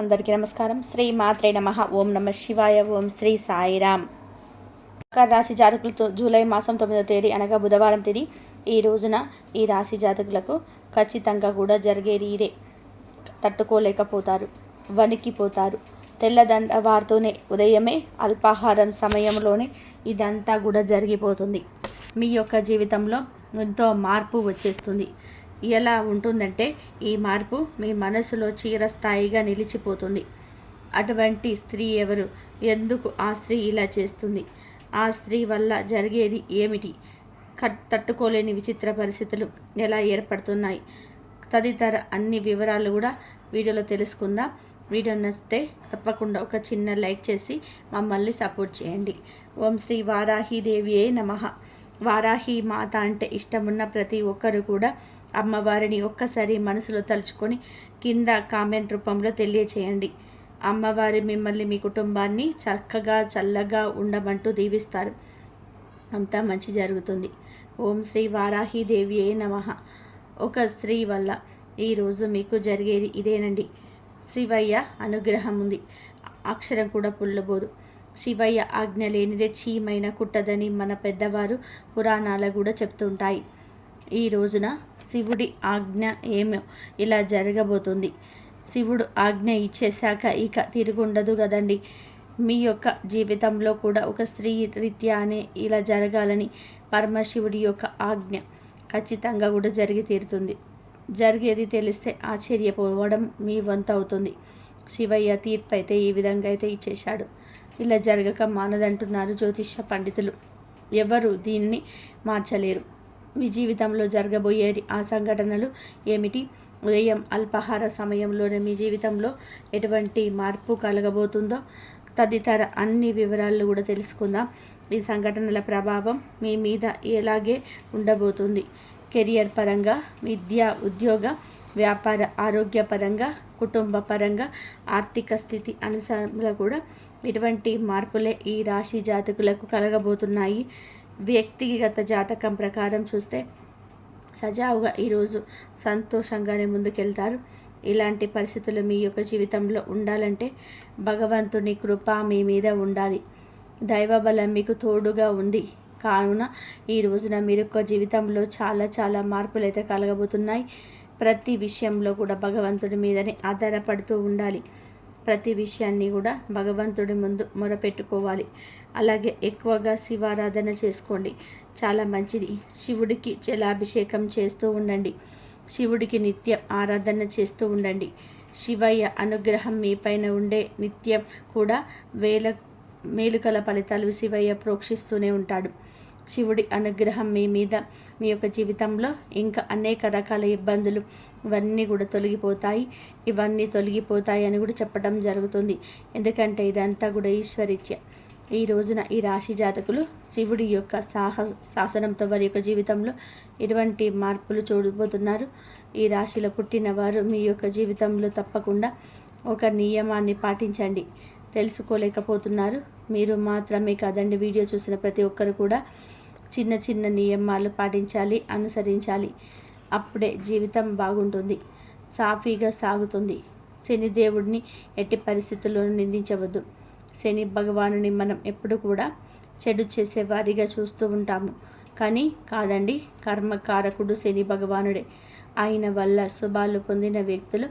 అందరికీ నమస్కారం. శ్రీ మాత్రే నమ. ఓం నమ శివాయ. ఓం శ్రీ సాయిరామ్ మకర రాశి జాతకులతో జూలై మాసం తొమ్మిదవ తేదీ అనగా బుధవారం తేదీ ఈ రోజున ఈ రాశి జాతకులకు ఖచ్చితంగా కూడా జరిగేది ఇదే తట్టుకోలేకపోతారు. వణికిపోతారు. తెల్లదండ వారితోనే ఉదయమే అల్పాహారం సమయంలోనే ఇదంతా కూడా జరిగిపోతుంది. మీ యొక్క జీవితంలో ఎంతో మార్పు వచ్చేస్తుంది. ఎలా ఉంటుందంటే ఈ మార్పు మీ మనసులో చీరస్థాయిగా నిలిచిపోతుంది. అటువంటి స్త్రీ ఎవరు? ఎందుకు ఆ స్త్రీ ఇలా చేస్తుంది? ఆ స్త్రీ వల్ల జరిగేది ఏమిటి? కట్ తట్టుకోలేని విచిత్ర పరిస్థితులు ఎలా ఏర్పడుతున్నాయి? తదితర అన్ని వివరాలు కూడా వీడియోలో తెలుసుకుందాం. వీడియో నచ్చితే తప్పకుండా ఒక చిన్న లైక్ చేసి మమ్మల్ని సపోర్ట్ చేయండి. ఓం శ్రీ వారాహిదేవియే నమః. వారాహి మాత అంటే ఇష్టమున్న ప్రతి ఒక్కరు కూడా అమ్మవారిని ఒక్కసారి మనసులో తలుచుకొని కింద కామెంట్ రూపంలో తెలియచేయండి. అమ్మవారి మిమ్మల్ని మీ కుటుంబాన్ని చక్కగా చల్లగా ఉండమంటూ దీవిస్తారు. అంతా మంచి జరుగుతుంది. ఓం శ్రీ వారాహిదేవియే నమ. ఒక స్త్రీ వల్ల ఈరోజు మీకు జరిగేది ఇదేనండి. శివయ్య అనుగ్రహం ఉంది. అక్షరం కూడా పుల్లబోదు. శివయ్య ఆజ్ఞ లేనిదే చీమైన కుట్టదని మన పెద్దవారు పురాణాలు కూడా చెప్తుంటాయి. ఈ రోజున శివుడి ఆజ్ఞ ఏమో ఇలా జరగబోతుంది. శివుడు ఆజ్ఞ ఇచ్చేశాక ఇక తిరుగుండదు కదండి. మీ యొక్క జీవితంలో కూడా ఒక స్త్రీ రీత్యానే ఇలా జరగాలని పరమశివుడి యొక్క ఆజ్ఞ ఖచ్చితంగా కూడా జరిగి తీరుతుంది. జరిగేది తెలిస్తే ఆశ్చర్యపోవడం మీ వంతు అవుతుంది. శివయ్య తీర్పు అయితే ఈ విధంగా అయితే ఇచ్చేశాడు. ఇలా జరగక మానదంటున్నారు జ్యోతిష పండితులు. ఎవరు దీన్ని మార్చలేరు. మీ జీవితంలో జరగబోయేది ఆ సంఘటనలు ఏమిటి? ఉదయం అల్పాహార సమయంలోనే మీ జీవితంలో ఎటువంటి మార్పు కలగబోతుందో తదితర అన్ని వివరాలు కూడా తెలుసుకుందాం. ఈ సంఘటనల ప్రభావం మీ మీద ఎలాగే ఉండబోతుంది? కెరియర్ పరంగా విద్య ఉద్యోగ వ్యాపార ఆరోగ్యపరంగా కుటుంబ పరంగా ఆర్థిక స్థితి అనుసారంలో కూడా ఇటువంటి మార్పులే ఈ రాశి జాతకులకు కలగబోతున్నాయి? వ్యక్తిగత జాతకం ప్రకారం చూస్తే సజావుగా ఈరోజు సంతోషంగానే ముందుకెళ్తారు. ఇలాంటి పరిస్థితులు మీ యొక్క జీవితంలో ఉండాలంటే భగవంతుని కృప మీ మీద ఉండాలి. దైవబలం మీకు తోడుగా ఉంది. కావున ఈ రోజున మీరు యొక్క జీవితంలో చాలా చాలా మార్పులు అయితే కలగబోతున్నాయి. ప్రతి విషయంలో కూడా భగవంతుడి మీదనే ఆధారపడుతూ ఉండాలి. ప్రతి విషయాన్ని కూడా భగవంతుడి ముందు మొరపెట్టుకోవాలి. అలాగే ఎక్కువగా శివారాధన చేసుకోండి. చాలా మంచిది. శివుడికి జలాభిషేకం చేస్తూ ఉండండి. శివుడికి నిత్యం ఆరాధన చేస్తూ ఉండండి. శివయ్య అనుగ్రహం మీ పైన ఉండే నిత్యం కూడా వేల మేలుకల ఫలితాలు శివయ్య ప్రోక్షిస్తూనే ఉంటాడు. శివుడి అనుగ్రహం మీ మీద మీ యొక్క జీవితంలో ఇంకా అనేక రకాల ఇబ్బందులు ఇవన్నీ కూడా తొలగిపోతాయి. ఇవన్నీ తొలగిపోతాయి అని కూడా చెప్పడం జరుగుతుంది. ఎందుకంటే ఇదంతా కూడా ఈశ్వరిత్య. ఈ రోజున ఈ రాశి జాతకులు శివుడి యొక్క సాహ శాసనంతో వారి యొక్క జీవితంలో ఎటువంటి మార్పులు చూడబోతున్నారు. ఈ రాశిలో పుట్టిన వారు మీ యొక్క జీవితంలో తప్పకుండా ఒక నియమాన్ని పాటించండి. తెలుసుకోలేకపోతున్నారు. మీరు మాత్రమే కాదండి వీడియో చూసిన ప్రతి ఒక్కరు కూడా చిన్న చిన్న నియమాలు పాటించాలి అనుసరించాలి. అప్పుడే జీవితం బాగుంటుంది. సాఫీగా సాగుతుంది. శనిదేవుడిని ఎట్టి పరిస్థితుల్లోనూ నిందించవద్దు. శని భగవానుని మనం ఎప్పుడు కూడా చెడు చేసేవారిగా చూస్తూ ఉంటాము. కానీ కాదండి కర్మకారకుడు శని భగవానుడే. ఆయన వల్ల శుభాలు పొందిన వ్యక్తులు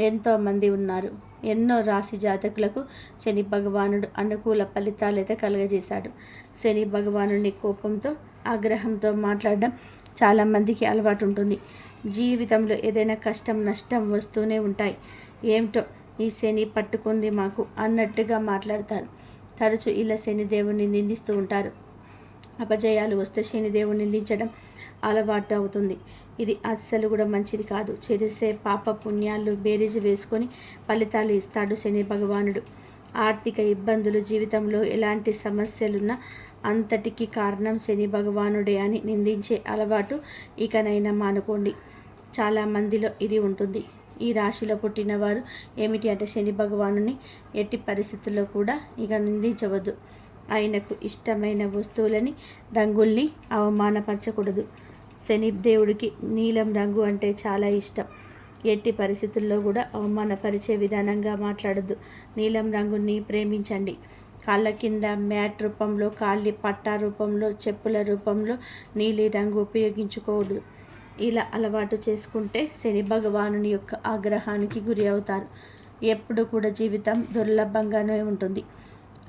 ఎంతోమంది ఉన్నారు. ఎన్నో రాశి జాతకులకు శని భగవానుడు అనుకూల ఫలితాలైతే కలుగజేశాడు. శని భగవానుని కోపంతో ఆగ్రహంతో మాట్లాడడం చాలామందికి అలవాటు ఉంటుంది జీవితంలో ఏదైనా కష్టం నష్టం వస్తూనే ఉంటాయి. ఏమిటో ఈ శని పట్టుకుంది మాకు అన్నట్టుగా మాట్లాడతారు. తరచు ఇలా శనిదేవుని నిందిస్తూ ఉంటారు. అపజయాలు వస్తే శనిదేవుని నిందించడం అలవాటు అవుతుంది. ఇది అస్సలు కూడా మంచిది కాదు. చేసే పాప పుణ్యాలు బేరీజు వేసుకొని ఫలితాలు ఇస్తాడు శని భగవానుడు. ఆర్థిక ఇబ్బందులు జీవితంలో ఎలాంటి సమస్యలున్నా అంతటికి కారణం శని భగవానుడే అని నిందించే అలవాటు ఇకనైనా మానుకోండి. చాలా మందిలో ఇది ఉంటుంది. ఈ రాశిలో పుట్టిన వారు ఏమిటి అంటే శని భగవానుని ఎట్టి పరిస్థితుల్లో కూడా ఇక నిందించవద్దు. ఆయనకు ఇష్టమైన వస్తువులని రంగుల్ని అవమానపరచకూడదు. శని దేవుడికి నీలం రంగు అంటే చాలా ఇష్టం. ఎట్టి పరిస్థితుల్లో కూడా అవమానపరిచే విధానంగా మాట్లాడద్దు. నీలం రంగుని ప్రేమించండి. కాళ్ళ కింద మ్యాట్ రూపంలో కాళ్ళి పట్టా రూపంలో చెప్పుల రూపంలో నీలి రంగు ఉపయోగించుకోడు ఇలా అలవాటు చేసుకుంటే శని భగవానుని యొక్క ఆగ్రహానికి గురి అవుతారు. ఎప్పుడు కూడా జీవితం దుర్లభంగానే ఉంటుంది.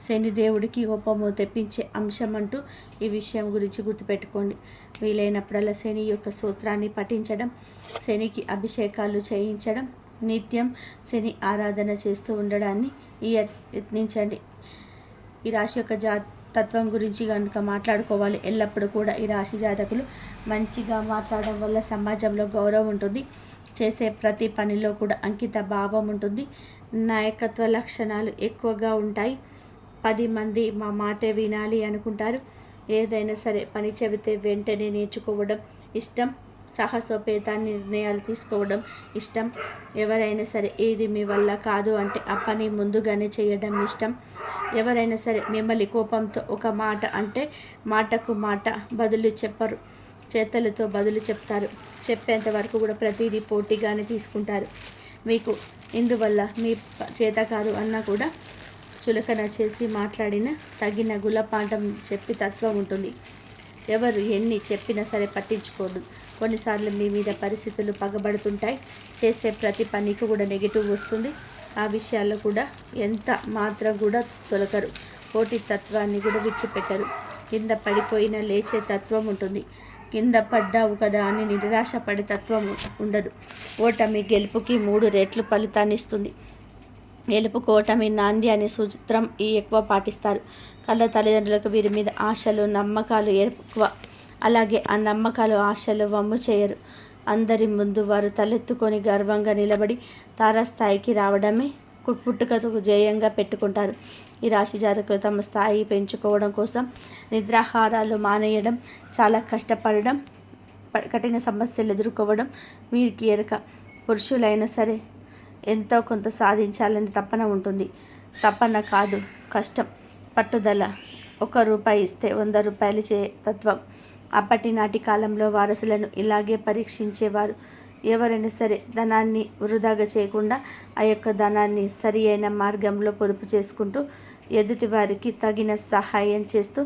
శనిదేవుడికి కోపము తెప్పించే అంశం అంటూ ఈ విషయం గురించి గుర్తుపెట్టుకోండి. వీలైనప్పుడల్లా శని యొక్క సూత్రాన్ని పఠించడం శనికి అభిషేకాలు చేయించడం నిత్యం శని ఆరాధన చేస్తూ ఉండడాన్ని ఈ యత్నించండి. ఈ రాశి యొక్క జా తత్వం గురించి కనుక మాట్లాడుకోవాలి ఎల్లప్పుడూ కూడా ఈ రాశి జాతకులు మంచిగా మాట్లాడడం వల్ల సమాజంలో గౌరవం ఉంటుంది. చేసే ప్రతి పనిలో కూడా అంకిత భావం ఉంటుంది. నాయకత్వ లక్షణాలు ఎక్కువగా ఉంటాయి. పది మంది మా మాటే వినాలి అనుకుంటారు. ఏదైనా సరే పని చెబితే వెంటనే నేర్చుకోవడం ఇష్టం. సాహసోపేత నిర్ణయాలు తీసుకోవడం ఇష్టం. ఎవరైనా సరే ఏది మీ వల్ల కాదు అంటే ఆ పని ముందుగానే చేయడం ఇష్టం. ఎవరైనా సరే మిమ్మల్ని కోపంతో ఒక మాట అంటే మాటకు మాట బదులు చెప్పరు. చేతలతో బదులు చెప్తారు. చెప్పేంత వరకు కూడా ప్రతిదీ పోటీగానే తీసుకుంటారు. మీకు ఇందువల్ల మీ చేత కాదు అన్నా కూడా చులకన చేసి మాట్లాడిన తగిన గులపాఠం చెప్పి తత్వం ఉంటుంది. ఎవరు ఎన్ని చెప్పినా సరే పట్టించుకోరు కొన్నిసార్లు మీ మీద పరిస్థితులు పగబడుతుంటాయి. చేసే ప్రతి పనికి కూడా నెగిటివ్ వస్తుంది. ఆ విషయాల్లో కూడా ఎంత మాత్రం కూడా తొలకరు. పోటీ తత్వాన్ని కూడా విడిచిపెట్టరు. కింద పడిపోయిన లేచే తత్వం ఉంటుంది. కింద పడ్డావు కదా అని నిరాశపడే తత్వం ఉండదు. ఓటమి గెలుపుకి మూడు రెట్లు ఫలితాన్నిస్తుంది ఇస్తుంది నాంది అనే సూత్రం ఈ ఎక్కువ పాటిస్తారు. కళ్ళ తల్లిదండ్రులకు వీరి మీద ఆశలు నమ్మకాలు ఎక్కువ అలాగే ఆ నమ్మకాలు ఆశలు వమ్ము చేయరు. అందరి ముందు వారు తలెత్తుకొని గర్వంగా నిలబడి తారాస్థాయికి రావడమే పుట్టుకతో జయంగా పెట్టుకుంటారు. ఈ రాశి జాతకులు తమ స్థాయి పెంచుకోవడం కోసం నిద్రాహారాలు మానేయడం చాలా కష్టపడడం కఠిన సమస్యలు ఎదుర్కోవడం వీరికి ఎరక. పురుషులైనా సరే ఎంతో కొంత సాధించాలని తపన ఉంటుంది. తపన కాదు కష్టం పట్టుదల. ఒక రూపాయి ఇస్తే వంద రూపాయలు చే తత్వం. అప్పటి నాటి కాలంలో వారసులను ఇలాగే పరీక్షించేవారు ఎవరైనా సరే ధనాన్ని వృధాగా చేయకుండా ఆ యొక్క ధనాన్ని సరి అయిన మార్గంలో పొదుపు చేసుకుంటూ ఎదుటి వారికి తగిన సహాయం చేస్తూ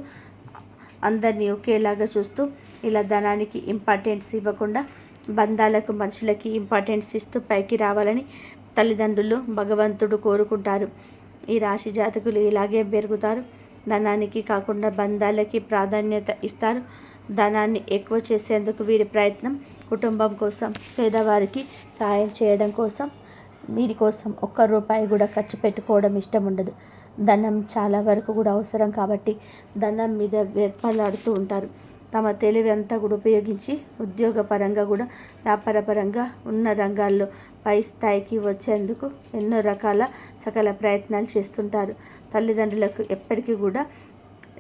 అందరినీ ఒకేలాగా చూస్తూ ఇలా ధనానికి ఇంపార్టెన్స్ ఇవ్వకుండా బంధాలకు మనుషులకి ఇంపార్టెన్స్ ఇస్తూ పైకి రావాలని తల్లిదండ్రులు భగవంతుడు కోరుకుంటారు. ఈ రాశి జాతకులు ఇలాగే పెరుగుతారు. ధనానికి కాకుండా బంధాలకి ప్రాధాన్యత ఇస్తారు. ధనాన్ని ఎక్కువ చేసేందుకు వీరి ప్రయత్నం కుటుంబం కోసం పేదవారికి సాయం చేయడం కోసం వీరి కోసం ఒక్క రూపాయి కూడా ఖర్చు పెట్టుకోవడం ఇష్టం ఉండదు. ధనం చాలా వరకు కూడా అవసరం కాబట్టి ధనం మీద వేర్పలాడుతూ ఉంటారు. తమ తెలివి అంతా కూడా ఉపయోగించి ఉద్యోగపరంగా కూడా వ్యాపారపరంగా ఉన్న రంగాల్లో పై స్థాయికి వచ్చేందుకు ఎన్నో రకాల సకల ప్రయత్నాలు చేస్తుంటారు. తల్లిదండ్రులకు ఎప్పటికీ కూడా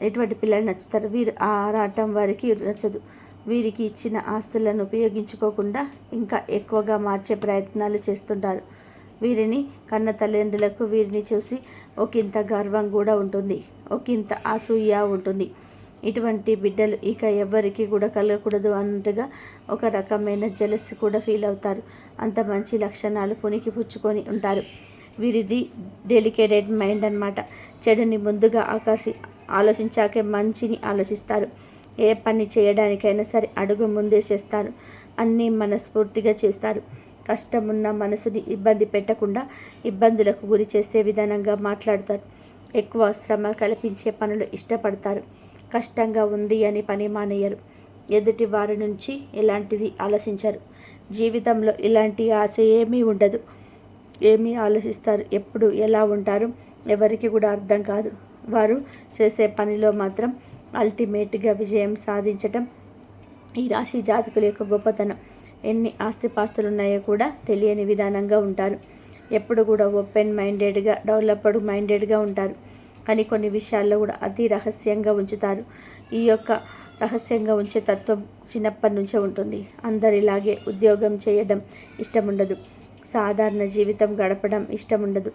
ఎటువంటి పిల్లలు నచ్చుతారు. వీరు ఆరాటం వారికి నచ్చదు. వీరికి ఇచ్చిన ఆస్తులను ఉపయోగించుకోకుండా ఇంకా ఎక్కువగా మార్చే ప్రయత్నాలు చేస్తుంటారు. వీరిని కన్న తల్లిదండ్రులకు వీరిని చూసి ఒకంత గర్వం కూడా ఉంటుంది. ఒకంత అసూయ ఉంటుంది. ఇటువంటి బిడ్డలు ఇక ఎవ్వరికి కూడా కలగకూడదు అన్నట్టుగా ఒక రకమైన జలస్ కూడా ఫీల్ అవుతారు. అంత మంచి లక్షణాలు పునికి పుచ్చుకొని ఉంటారు. వీరిది డెలికేటెడ్ మైండ్ అనమాట చెడుని ముందుగా ఆకర్షి ఆలోచించాకే మంచిని ఆలోచిస్తారు. ఏ పని చేయడానికైనా సరే అడుగు ముందే చేస్తారు. అన్నీ మనస్ఫూర్తిగా చేస్తారు. కష్టమున్న మనసుని ఇబ్బంది పెట్టకుండా ఇబ్బందులకు గురి చేసే విధానంగా మాట్లాడతారు. ఎక్కువ శ్రమ కల్పించే పనులు ఇష్టపడతారు. కష్టంగా ఉంది అని పని మానేయరు. ఎదుటి వారి నుంచి ఎలాంటిది ఆలోచించరు. జీవితంలో ఇలాంటి ఆశ ఏమీ ఉండదు. ఏమీ ఆలోచిస్తారు? ఎప్పుడు ఎలా ఉంటారు? ఎవరికి కూడా అర్థం కాదు. వారు చేసే పనిలో మాత్రం అల్టిమేట్గా విజయం సాధించటం ఈ రాశి జాతకుల యొక్క గొప్పతనం. ఎన్ని ఆస్తిపాస్తులు ఉన్నాయో కూడా తెలియని విధానంగా ఉంటారు. ఎప్పుడు కూడా ఓపెన్ మైండెడ్గా డెవలప్డ్ మైండెడ్గా ఉంటారు. కానీ కొన్ని విషయాల్లో కూడా అతి రహస్యంగా ఉంచుతారు. ఈ యొక్క రహస్యంగా ఉంచే తత్వం చిన్నప్పటి నుంచే ఉంటుంది. అందరిలాగే ఉద్యోగం చేయడం ఇష్టం ఉండదు సాధారణ జీవితం గడపడం ఇష్టం ఉండదు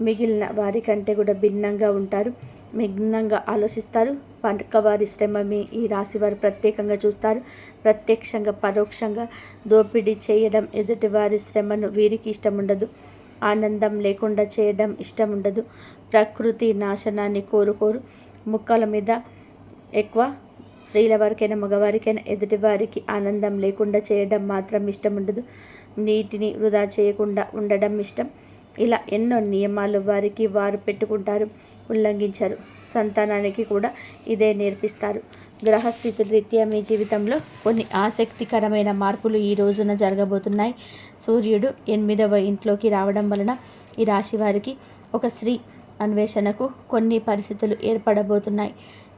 మిగిలిన వారికంటే కూడా భిన్నంగా ఉంటారు. మిగ్నంగా ఆలోచిస్తారు. పక్కవారి వారి మీ ఈ రాశి వారు ప్రత్యేకంగా చూస్తారు. ప్రత్యక్షంగా పరోక్షంగా దోపిడీ చేయడం ఎదుటివారి శ్రమను వీరికి ఇష్టం ఉండదు ఆనందం లేకుండా చేయడం ఇష్టం ఉండదు. ప్రకృతి నాశనాన్ని కోరుకోరు. ముక్కల మీద ఎక్కువ స్త్రీల వారికైనా మగవారికైనా ఎదుటివారికి ఆనందం లేకుండా చేయడం మాత్రం ఇష్టం ఉండదు. నీటిని వృధా చేయకుండా ఉండడం ఇష్టం. ఇలా ఎన్నో నియమాలు వారికి వారు పెట్టుకుంటారు ఉల్లంఘించరు. సంతానానికి కూడా ఇదే నేర్పిస్తారు. గ్రహస్థితుల రీత్యా మీ జీవితంలో కొన్ని ఆసక్తికరమైన మార్పులు ఈ రోజున జరగబోతున్నాయి. సూర్యుడు ఎనిమిదవ ఇంట్లోకి రావడం వలన ఈ రాశి వారికి ఒక స్త్రీ అన్వేషణకు కొన్ని పరిస్థితులు ఏర్పడబోతున్నాయి.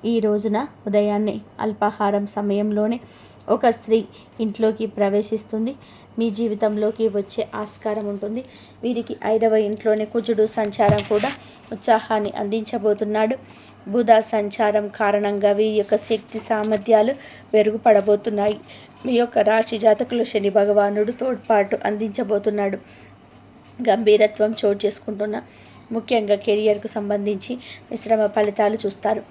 ఈ రోజున ఉదయాన్నే అల్పాహారం సమయంలోనే ఒక స్త్రీ ఇంట్లోకి ప్రవేశిస్తుంది. మీ జీవితంలోకి వచ్చే ఆస్కారం ఉంటుంది. వీరికి ఐదవ ఇంట్లోనే కుజుడు సంచారం కూడా ఉత్సాహాన్ని అందించబోతున్నాడు. బుధ సంచారం కారణంగా వీరి యొక్క శక్తి సామర్థ్యాలు మెరుగుపడబోతున్నాయి. మీ యొక్క రాశి జాతకులు శని భగవానుడు తోడ్పాటు అందించబోతున్నాడు. గంభీరత్వం చోటు చేసుకుంటున్న ముఖ్యంగా కెరియర్కు సంబంధించి మిశ్రమ ఫలితాలు చూస్తారు.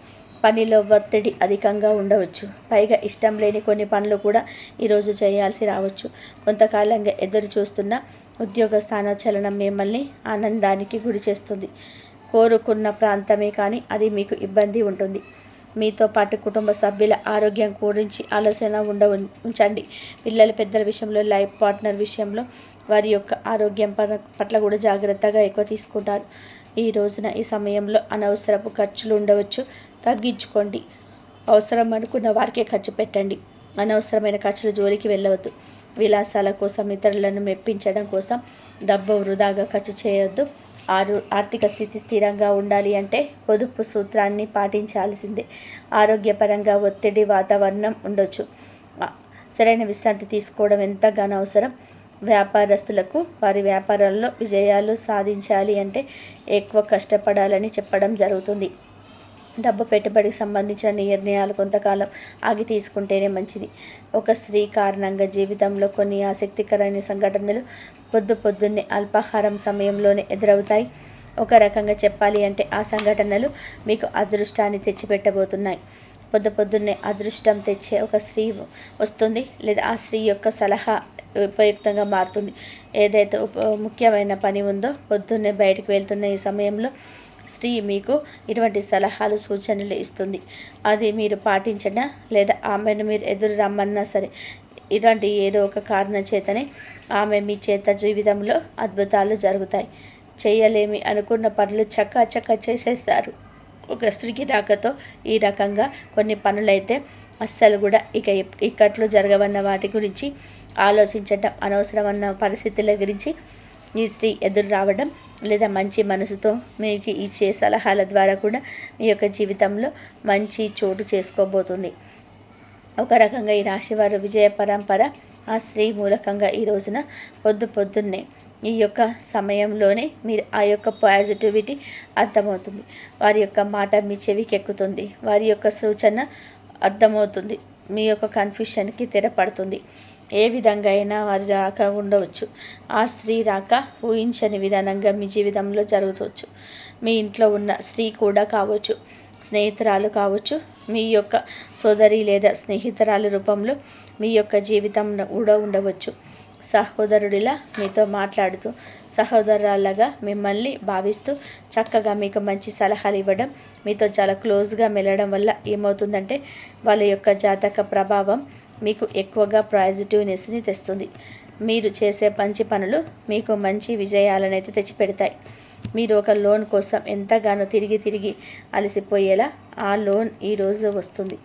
పనిలో ఒత్తిడి అధికంగా ఉండవచ్చు. పైగా ఇష్టం లేని కొన్ని పనులు కూడా ఈరోజు చేయాల్సి రావచ్చు. కొంతకాలంగా ఎదురు చూస్తున్న ఉద్యోగ స్థానచలనం మిమ్మల్ని ఆనందానికి గురి చేస్తుంది. కోరుకున్న ప్రాంతమే కానీ అది మీకు ఇబ్బంది ఉంటుంది. మీతో పాటు కుటుంబ సభ్యుల ఆరోగ్యం గురించి ఆలోచన ఉండ ఉంచండి. పిల్లల పెద్దల విషయంలో లైఫ్ పార్ట్నర్ విషయంలో వారి యొక్క ఆరోగ్యం పట్ల కూడా జాగ్రత్తగా ఎక్కువ తీసుకుంటారు. ఈ రోజున ఈ సమయంలో అనవసరపు ఖర్చులు ఉండవచ్చు. తగ్గించుకోండి. అవసరం అనుకున్న వారికే ఖర్చు పెట్టండి. అనవసరమైన ఖర్చుల జోలికి వెళ్ళవద్దు. విలాసాల కోసం ఇతరులను మెప్పించడం కోసం డబ్బు వృధాగా ఖర్చు చేయొద్దు. ఆరు ఆర్థిక స్థితి స్థిరంగా ఉండాలి అంటే పొదుపు సూత్రాన్ని పాటించాల్సిందే. ఆరోగ్యపరంగా ఒత్తిడి వాతావరణం ఉండొచ్చు. సరైన విశ్రాంతి తీసుకోవడం ఎంతగానో అవసరం. వ్యాపారస్తులకు వారి వ్యాపారాల్లో విజయాలు సాధించాలి అంటే ఎక్కువ కష్టపడాలని చెప్పడం జరుగుతుంది. డబ్బు పెట్టుబడికి సంబంధించిన నిర్ణయాలు కొంతకాలం ఆగి తీసుకుంటేనే మంచిది. ఒక స్త్రీ కారణంగా జీవితంలో కొన్ని ఆసక్తికరమైన సంఘటనలు పొద్దు పొద్దున్నే అల్పాహారం సమయంలోనే ఎదురవుతాయి. ఒక రకంగా చెప్పాలి అంటే ఆ సంఘటనలు మీకు అదృష్టాన్ని తెచ్చిపెట్టబోతున్నాయి. పొద్దు పొద్దున్నే అదృష్టం తెచ్చే ఒక స్త్రీ వస్తుంది లేదా ఆ స్త్రీ యొక్క సలహా ఉపయుక్తంగా మారుతుంది. ఏదైతే ముఖ్యమైన పని ఉందో పొద్దున్నే బయటకు వెళ్తున్న ఈ సమయంలో స్త్రీ మీకు ఇటువంటి సలహాలు సూచనలు ఇస్తుంది. అది మీరు పాటించడా? లేదా ఆమెను మీరు ఎదురు రమ్మన్నా సరే ఇలాంటి ఏదో ఒక కారణం చేతనే ఆమె మీ చేత జీవితంలో అద్భుతాలు జరుగుతాయి. చేయలేమి అనుకున్న పనులు చక్క చక్క చేసేస్తారు. ఒక స్త్రీకి రాకతో ఈ రకంగా కొన్ని పనులైతే అస్సలు కూడా ఇక ఇక్కట్లు జరగవన్న వాటి గురించి ఆలోచించడం అనవసరమన్న పరిస్థితుల గురించి ఈ స్త్రీ ఎదురు రావడం లేదా మంచి మనసుతో మీకు ఇచ్చే సలహాల ద్వారా కూడా మీ యొక్క జీవితంలో మంచి చోటు చేసుకోబోతుంది. ఒక రకంగా ఈ రాశివారు విజయ పరంపర ఆ స్త్రీ మూలకంగా ఈ రోజున పొద్దు పొద్దున్నే ఈ యొక్క సమయంలోనే మీరు ఆ యొక్క పాజిటివిటీ అర్థమవుతుంది. వారి యొక్క మాట మీ చెవికి ఎక్కుతుంది వారి యొక్క సూచన అర్థమవుతుంది. మీ యొక్క కన్ఫ్యూషన్కి తెరపడుతుంది. ఏ విధంగా అయినా వారి రాక ఉండవచ్చు. ఆ స్త్రీ రాక ఊహించని విధానంగా మీ జీవితంలో జరుగుతవచ్చు మీ ఇంట్లో ఉన్న స్త్రీ కూడా కావచ్చు స్నేహితురాలు కావచ్చు మీ యొక్క సోదరి లేదా స్నేహితురాలు రూపంలో మీ యొక్క జీవితం కూడా ఉండవచ్చు. సహోదరుడిలా మీతో మాట్లాడుతూ సహోదరులాగా మిమ్మల్ని భావిస్తూ చక్కగా మీకు మంచి సలహాలు ఇవ్వడం మీతో చాలా క్లోజ్గా మెలడం వల్ల ఏమవుతుందంటే వాళ్ళ యొక్క జాతక ప్రభావం మీకు ఎక్కువగా పాజిటివ్నెస్ని తెస్తుంది. మీరు చేసే మంచి పనులు మీకు మంచి విజయాలనైతే తెచ్చిపెడతాయి. మీరు ఒక లోన్ కోసం ఎంతగానో తిరిగి తిరిగి అలసిపోయేలా ఆ లోన్ ఈరోజు వస్తుంది.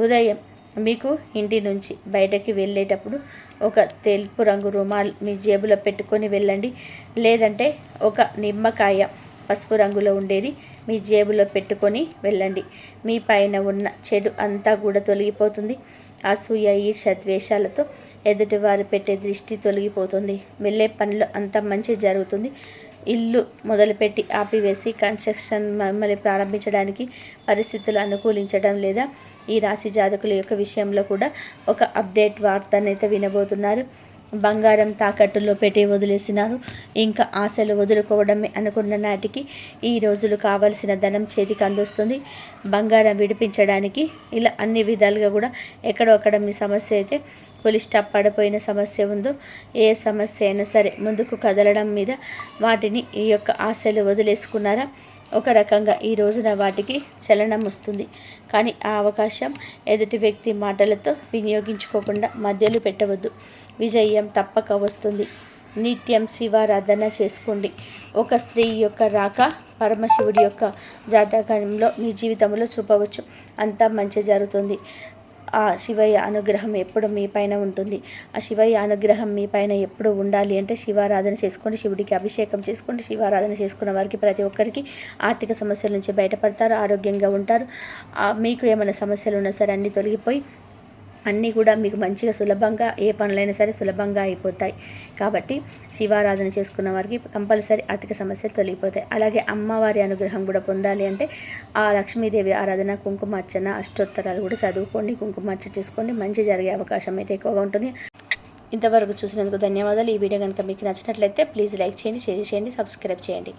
ఉదయం మీకు ఇంటి నుంచి బయటకి వెళ్ళేటప్పుడు ఒక తెలుపు రంగు రుమాల్ మీ జేబులో పెట్టుకొని వెళ్ళండి. లేదంటే ఒక నిమ్మకాయ పసుపు రంగులో ఉండేది మీ జేబులో పెట్టుకొని వెళ్ళండి. మీ పైన ఉన్న చెడు అంతా కూడా తొలగిపోతుంది. అసూయ ఈర్ష ద్వేషాలతో ఎదుటివారు పెట్టే దృష్టి తొలగిపోతుంది. వెళ్ళే పనిలో అంత మంచి జరుగుతుంది. ఇల్లు మొదలుపెట్టి ఆపివేసి కన్స్ట్రక్షన్ మమ్మల్ని ప్రారంభించడానికి పరిస్థితులు అనుకూలించడం లేదా ఈ రాశి జాతకుల యొక్క విషయంలో కూడా ఒక అప్డేట్ వార్తనైతే వినబోతున్నారు. బంగారం తాకట్టులో పెట్టి వదిలేసినారు. ఇంకా ఆశలు వదులుకోవడమే అనుకున్న నాటికి ఈ రోజులు కావలసిన ధనం చేతికి అందిస్తుంది. బంగారం విడిపించడానికి ఇలా అన్ని విధాలుగా కూడా ఎక్కడో అక్కడ మీ సమస్య అయితే పులి స్టాప్ పడిపోయిన సమస్య ఉందో ఏ సమస్య అయినా సరే ముందుకు కదలడం మీద వాటిని ఈ యొక్క ఆశలు వదిలేసుకున్నారా? ఒక రకంగా ఈ రోజున వాటికి చలనం వస్తుంది. కానీ ఆ అవకాశం ఎదుటి వ్యక్తి మాటలతో వినియోగించుకోకుండా మధ్యలో పెట్టవద్దు. విజయం తప్పక వస్తుంది. నిత్యం శివారాధన చేసుకోండి. ఒక స్త్రీ యొక్క రాక పరమశివుడి యొక్క జాతకంలో మీ జీవితంలో చూపవచ్చు. అంతా మంచి జరుగుతుంది. ఆ శివయ్య అనుగ్రహం ఎప్పుడు మీ పైన ఉంటుంది? ఆ శివయ్య అనుగ్రహం మీ పైన ఎప్పుడు ఉండాలి అంటే శివారాధన చేసుకోండి శివుడికి అభిషేకం చేసుకోండి శివారాధన చేసుకున్న వారికి ప్రతి ఒక్కరికి ఆర్థిక సమస్యల నుంచి బయటపడతారు ఆరోగ్యంగా ఉంటారు. మీకు ఏమైనా సమస్యలు ఉన్నా సరే అన్నీ తొలగిపోయి అన్నీ కూడా మీకు మంచిగా సులభంగా ఏ పనులైనా సరే సులభంగా అయిపోతాయి. కాబట్టి శివారాధన చేసుకున్న వారికి కంపల్సరీ ఆర్థిక సమస్యలు తొలగిపోతాయి. అలాగే అమ్మవారి అనుగ్రహం కూడా పొందాలి అంటే ఆ లక్ష్మీదేవి ఆరాధన కుంకుమార్చన అష్టోత్తరాలు కూడా చదువుకోండి కుంకుమార్చన చేసుకోండి. మంచి జరిగే అవకాశం అయితే ఎక్కువగా ఉంటుంది. ఇంతవరకు చూసినందుకు ధన్యవాదాలు. ఈ వీడియో కనుక మీకు నచ్చినట్లయితే ప్లీజ్ లైక్ చేయండి షేర్ చేయండి సబ్స్క్రైబ్ చేయండి.